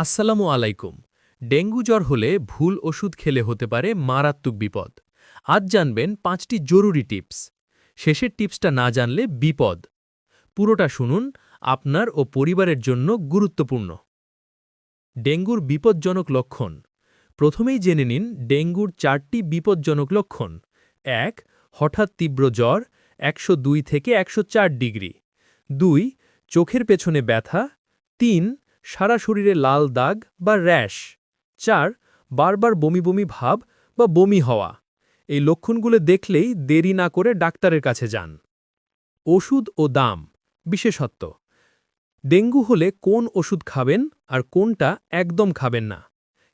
আসসালামু আলাইকুম। ডেঙ্গু জ্বর হলে ভুল ওষুধ খেলে হতে পারে মারাত্মক বিপদ। আজ জানবেন পাঁচটি জরুরি টিপস। শেষের টিপসটা না জানলে বিপদ। পুরোটা শুনুন, আপনার ও পরিবারের জন্য গুরুত্বপূর্ণ। ডেঙ্গুর বিপজ্জনক লক্ষণ। প্রথমেই জেনে নিন ডেঙ্গুর চারটি বিপজ্জনক লক্ষণ। এক, হঠাৎ তীব্র জ্বর, একশো দুই থেকে একশো চার ডিগ্রি। দুই, চোখের পেছনে ব্যথা। তিন সারা শরীরে লাল দাগ বা র্যাশ। চার, বারবার বমি বমি ভাব বা বমি হওয়া। এই লক্ষণগুলো দেখলেই দেরি না করে ডাক্তারের কাছে যান। ওষুধ ও দাম, বিশেষত্ব। ডেঙ্গু হলে কোন ওষুধ খাবেন আর কোনটা একদম খাবেন না।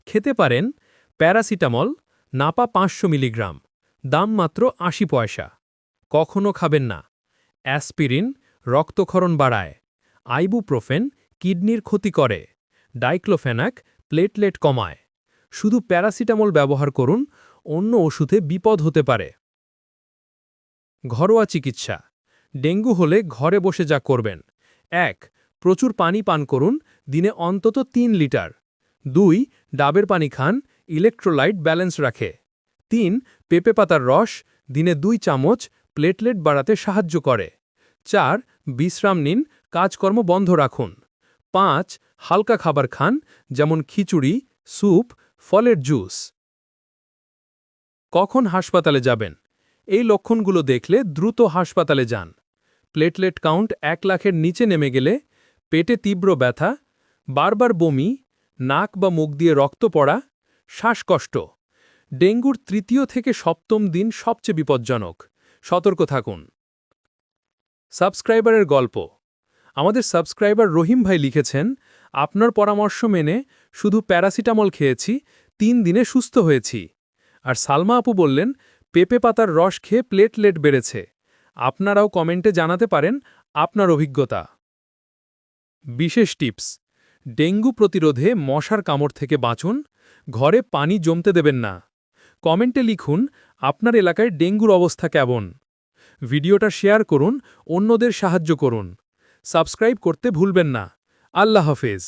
খেতে পারেন প্যারাসিটামল, নাপা পাঁচশো মিলিগ্রাম, দাম মাত্র আশি পয়সা। কখনো খাবেন না। অ্যাসপিরিন, রক্তক্ষরণ বাড়ায়। আইবুপ্রোফেন কিডনির ক্ষতি করে। ডাইক্লোফেনাক প্লেটলেট কমায়। শুধু প্যারাসিটামল ব্যবহার করুন, অন্য ওষুধে বিপদ হতে পারে। ঘরোয়া চিকিৎসা। ডেঙ্গু হলে ঘরে বসে যা করবেন। এক, প্রচুর পানি পান করুন, দিনে অন্তত তিন লিটার। দুই, ডাবের পানি খান, ইলেকট্রোলাইট ব্যালেন্স রাখে। তিন, পেঁপে পাতার রস, দিনে দুই চামচ প্লেটলেট বাড়াতে সাহায্য করে। চার, বিশ্রাম নিন, কাজকর্ম বন্ধ রাখুন। পাঁচ হালকা খাবার খান, যেমন খিচুড়ি, স্যুপ, ফলের জুস। কখন হাসপাতালে যাবেন? এই লক্ষণগুলো দেখলে দ্রুত হাসপাতালে যান। প্লেটলেট কাউন্ট এক লাখের নিচে নেমে গেলে পেটে তীব্র ব্যথা, বারবার বমি, নাক বা মুখ দিয়ে রক্ত পড়া, শ্বাসকষ্ট। ডেঙ্গুর তৃতীয় থেকে সপ্তম দিন সবচেয়ে বিপজ্জনক। সতর্ক থাকুন। সাবস্ক্রাইবারের গল্প। আমাদের সাবস্ক্রাইবার রহিম ভাই লিখেছেন, আপনার পরামর্শ মেনে শুধু প্যারাসিটামল খেয়েছি, তিন দিনে সুস্থ হয়েছি। আর সালমা আপু বললেন, পেঁপে পাতার রস খেয়ে প্লেটলেট বেড়েছে। আপনারাও কমেন্টে জানাতে পারেন আপনার অভিজ্ঞতা। বিশেষ টিপস, ডেঙ্গু প্রতিরোধে মশার কামড় থেকে বাঁচুন, ঘরে পানি জমতে দেবেন না। কমেন্টে লিখুন, আপনার এলাকায় ডেঙ্গুর অবস্থা কেমন? ভিডিওটা শেয়ার করুন, অন্যদের সাহায্য করুন। সাবস্ক্রাইব করতে ভুলবেন না আল্লাহ হাফেজ